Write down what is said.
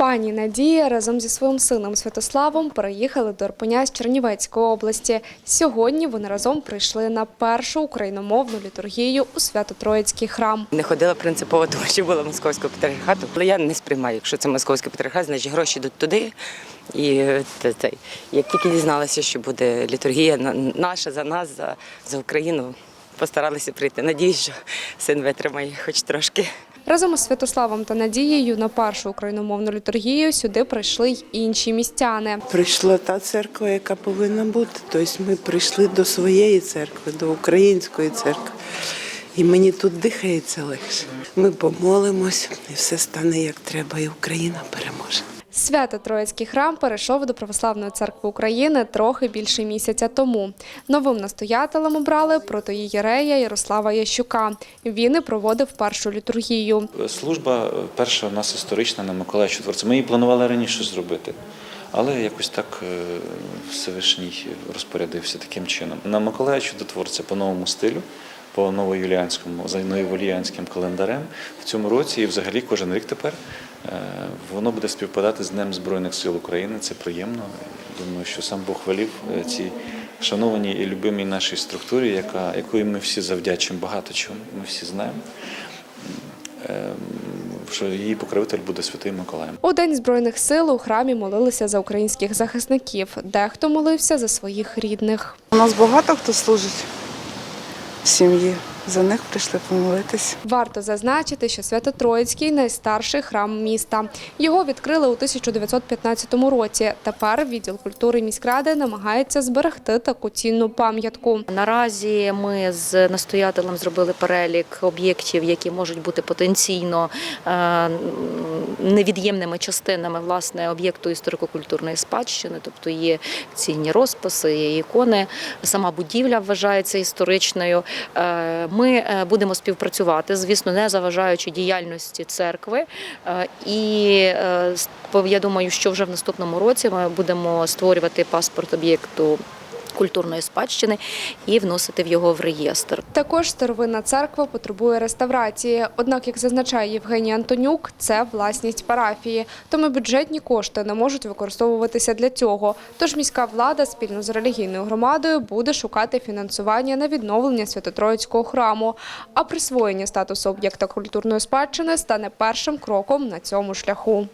Пані Надія разом зі своїм сином Святославом переїхали до Ірпеня з Чернівецької області. Сьогодні вони разом прийшли на першу україномовну літургію у Свято-Троїцький храм. Не ходила принципово, тому що була московського патріархату. Але я не сприймаю, якщо це московський патріархат, значить гроші йдуть туди. І як тільки дізналася, що буде літургія на- наша за нас, за, за Україну, постаралися прийти. Надіюсь, що син витримає хоч трошки. Разом із Святославом та Надією на першу україномовну літургію сюди прийшли й інші містяни. Прийшла та церква, яка повинна бути. Тобто ми прийшли до своєї церкви, до української церкви. І мені тут дихається легше. Ми помолимось, і все стане як треба, і Україна переможе. Свято Троїцький храм перейшов до Православної церкви України трохи більше місяця тому. Новим настоятелем обрали протоїєрея Ярослава Ящука. Він і проводив першу літургію. Служба е, перша у нас історична на Миколая Чудотворця. Ми її планували раніше зробити, але якось так е, Всевишній розпорядився таким чином. На Миколая Чудотворця по новому стилю, по новоюліанському, за новоюліанським календарем в цьому році і взагалі кожен рік тепер е, воно буде співпадати з Днем Збройних сил України. Це приємно. Думаю, що сам Бог велів е, цій шанованій і любимій нашій структурі, яка, якої ми всі завдячуємо багато чому, ми всі знаємо. Ем, що її покровитель буде святий Миколай. У День Збройних сил у храмі молилися за українських захисників. Дехто молився за своїх рідних. У нас багато хто служить сім'ї. За них прийшли помолитись. Варто зазначити, що Свято-Троїцький – найстарший храм міста. Його відкрили у 1915 році. Тепер відділ культури міськради намагається зберегти таку цінну пам'ятку. Наразі ми з настоятелем зробили перелік об'єктів, які можуть бути потенційно е, невід'ємними частинами власне об'єкту історико-культурної спадщини, тобто є цінні розписи, є ікони. Сама будівля вважається історичною. Е, Ми е, будемо співпрацювати, звісно, не заважаючи діяльності церкви. Е, І е, я думаю, що вже в наступному році ми будемо створювати паспорт об'єкту культурної спадщини і вносити в його в реєстр. Також старовинна церква потребує реставрації. Однак, як зазначає Євгеній Антонюк, це власність парафії, тому бюджетні кошти не можуть використовуватися для цього. Тож міська влада спільно з релігійною громадою буде шукати фінансування на відновлення Свято-Троїцького храму. А присвоєння статусу об'єкта культурної спадщини стане першим кроком на цьому шляху.